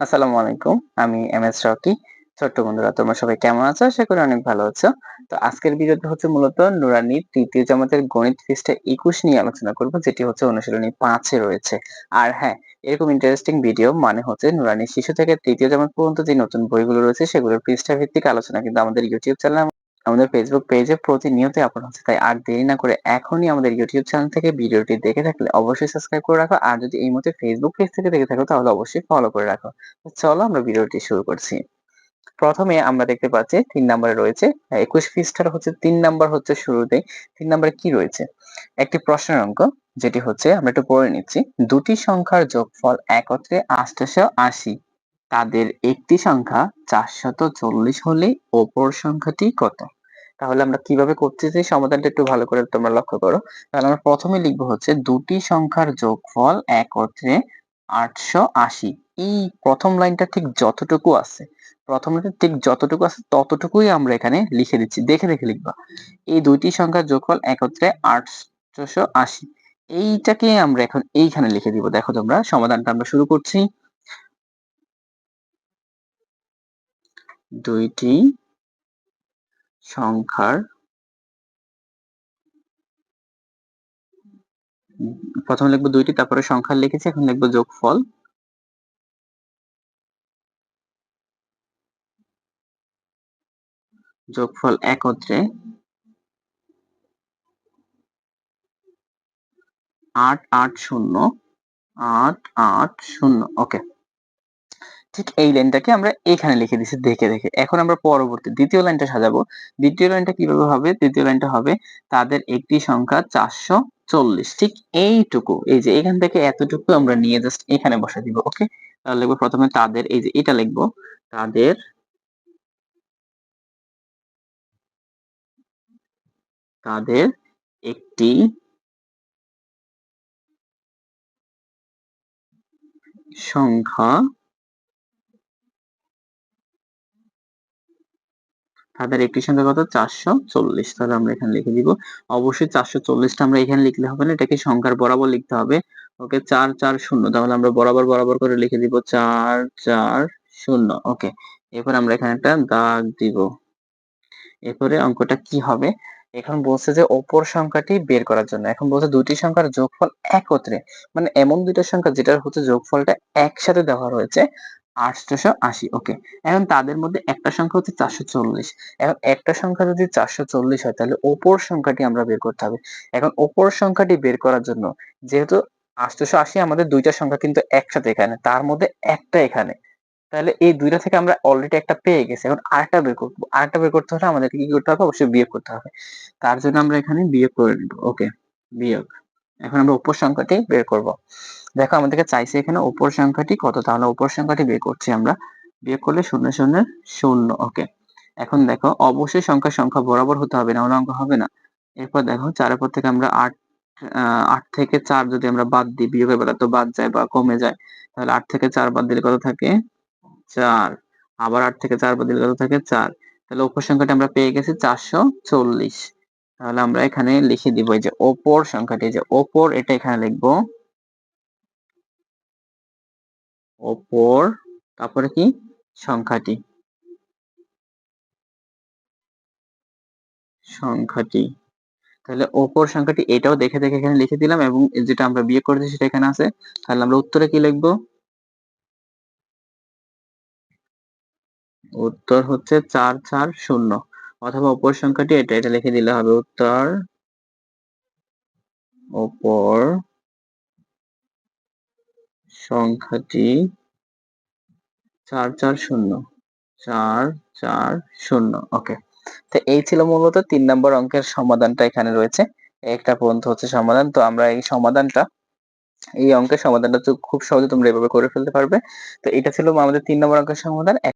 আসসালামু আলাইকুম, আমি এম এস রকি। ছোট্ট বন্ধুরা, তোমরা সবাই কেমন আছো? আশা করি অনেক ভালো আছো। তো আজকের ভিডিওতে হচ্ছে মূলত নুরানির তৃতীয় জামাতের গণিত পৃষ্ঠা একুশ নিয়ে আলোচনা করব, যেটি হচ্ছে অনুশীলনী পাঁচে রয়েছে। আর হ্যাঁ এরকম ইন্টারেস্টিং ভিডিও মানে হচ্ছে নুরানির শিশু থেকে তৃতীয় জামাত পর্যন্ত যে নতুন বইগুলো রয়েছে, সেগুলোর পৃষ্ঠা ভিত্তিক আলোচনা কিন্তু আমাদের ইউটিউব চ্যানেল আমাদের ফেসবুক পেজে প্রতিনিয়ত আপলোড হচ্ছে, তাই আর দেরি না করে এখনই আমাদের ইউটিউব চ্যানেল থেকে ভিডিওটি দেখে থাকলে অবশ্যই সাবস্ক্রাইব করে রাখো, আর যদি এই মুহূর্তে ফেসবুক পেজ থেকে দেখে থাকো তাহলে অবশ্যই ফলো করে রাখো। চলো আমরা ভিডিওটি শুরু করছি। প্রথমে আমরা দেখতে পাচ্ছি তিন নম্বরে রয়েছে একুশ পৃষ্ঠার হচ্ছে তিন নাম্বার হচ্ছে শুরুতে, তিন নম্বরে কি রয়েছে? একটি প্রশ্নের অঙ্ক, যেটি হচ্ছে আমরা একটু পড়ে নিচ্ছি, দুটি সংখ্যার যোগফল একত্রে আটশো আশি, তাদের একটি সংখ্যা চারশত চল্লিশ হলে অপর সংখ্যাটি কত? তাহলে আমরা কীভাবে করতেছি সমাধানটা একটু ভালো করে তোমরা লক্ষ্য করো। তাহলে আমরা প্রথমে লিখব হচ্ছে দুটি সংখ্যার যোগফল এক একত্রে আটশো আশি। এই প্রথম লাইনটা ঠিক যতটুকু আছে, প্রথম লাইনটা ঠিক যতটুকু আছে ততটুকুই আমরা এখানে লিখে দিচ্ছি। দেখে দেখে লিখবা। এই দুইটি সংখ্যার যোগফল একত্রে আটশো আশি। এইটাকে আমরা এখন এইখানে লিখে দিব। দেখো তোমরা, সমাধানটা আমরা শুরু করছি। দুইটি সংখ্যার প্রথমে লিখব দুইটি, তারপরে সংখ্যা লিখেছি, এখন লিখব যোগফল। যোগফল একত্রে আট আট শূন্য, আট আট শূন্য, ওকে। ঠিক এই লাইনটাকে আমরা এখানে লিখে দিচ্ছি দেখে দেখে। এখন আমরা পরবর্তী দ্বিতীয় লাইনটা সাজাবো। দ্বিতীয় লাইনটা কীভাবে হবে? দ্বিতীয় লাইনটা হবে তাদের একটি সংখ্যা চারশো চল্লিশ। ঠিক এইটুকু। এই যে এখান থেকে এতটুকু আমরা নিয়ে জাস্ট এখানে বসে দিব ওকে তাহলে লিখব প্রথমে তাদের, এই যে এটা লিখব, তাদের তাদের একটি সংখ্যা তাদের একটি সংখ্যা কত? চারশো চল্লিশ। তাহলে আমরা এখানে লিখে দিব। অবশ্যই চারশো চল্লিশটা আমরা এখানে লিখলে হবে না। এটাকে সংখ্যার বরাবর লিখতে হবে। ওকে, চার চার শূন্য। তাহলে আমরা বরাবর বরাবর করে লিখে দিব চার চার শূন্য। ওকে, এরপর আমরা এখানে একটা দাগ দিব। এরপরে অঙ্কটা কি হবে? এখন বলছে যে অপর সংখ্যাটি বের করার জন্য। এখন বলছে দুটি সংখ্যার যোগফল একত্রে। মানে এমন দুইটা সংখ্যা যেটার হচ্ছে যোগফলটা একসাথে দেওয়া রয়েছে আটশোশো আশি ওকে এখন তাদের মধ্যে একটা সংখ্যা হচ্ছে চারশো চল্লিশ। এখন একটা সংখ্যা যদি চারশো চল্লিশ হয়, তাহলে ওপর সংখ্যাটি আমরা বের করতে হবে। এখন ওপর সংখ্যাটি বের করার জন্য যেহেতু আটশোশো আশি আমাদের দুইটা সংখ্যা কিন্তু একসাথে এখানে, তার মধ্যে একটা এখানে। তাহলে এই দুইটা থেকে আমরা অলরেডি একটা পেয়ে গেছি। এখন আরেকটা বের করব। আরেকটা বের করতে হলে আমাদেরকে কি করতে হবে? অবশ্যই বিয়োগ করতে হবে। তার জন্য আমরা এখানে বিয়োগ করে নেব ওকে বিয়োগ। এখন আমরা উপর সংখ্যাটি বের করব। দেখো, আমাদেরকে চাইছে এখানে উপর সংখ্যাটি কত? তাহলে উপর সংখ্যাটি বের করছি আমরা। বিয়োগ করলে শূন্য শূন্য শূন্য ওকে এখন দেখো, অবশ্যই সংখ্যা সংখ্যা বরাবর হতে হবে, না অঙ্ক হবে না। এরপর দেখো, চারের পর থেকে আমরা আট আট থেকে চার যদি আমরা বাদ দিই, বিয়োগের বেলা তো বাদ যায় বা কমে যায়, তাহলে আট থেকে চার বাদ দিলে কত থাকে? চার। আবার আট থেকে চার বাদ দিলে কত থাকে? চার। তাহলে উপর সংখ্যাটি আমরা পেয়ে গেছি চারশো চল্লিশ। তাহলে আমরা এখানে লিখে দিব যে, ওপর সংখ্যাটি যে ওপর, এটা এখানে লিখব। ওপর, তারপরে কি? সংখ্যাটি। সংখ্যাটি। তাহলে ওপর সংখ্যাটি এটাও দেখে দেখে এখানে লিখে দিলাম এবং যেটা আমরা বিয়ে করেছি সেটা এখানে আছে। তাহলে আমরা উত্তরে কি লিখব? উত্তর হচ্ছে চার চার, শূন্য। অথবা ওপর সংখ্যাটি এটা এটা লিখে দিলে হবে উত্তর, ওপর সংখ্যাটি চার চার শূন্য। চার চার শূন্য। ওকে তো এই ছিল মূলত তিন নম্বর অঙ্কের সমাধানটা এখানে রয়েছে। একটা পর্যন্ত হচ্ছে সমাধান। তো আমরা এই সমাধানটা, এই অঙ্কের সমাধানটা খুব সহজে তোমরা এভাবে করে ফেলতে পারবে। তো এটা ছিল আমাদের তিন নম্বর অঙ্কের সমাধান।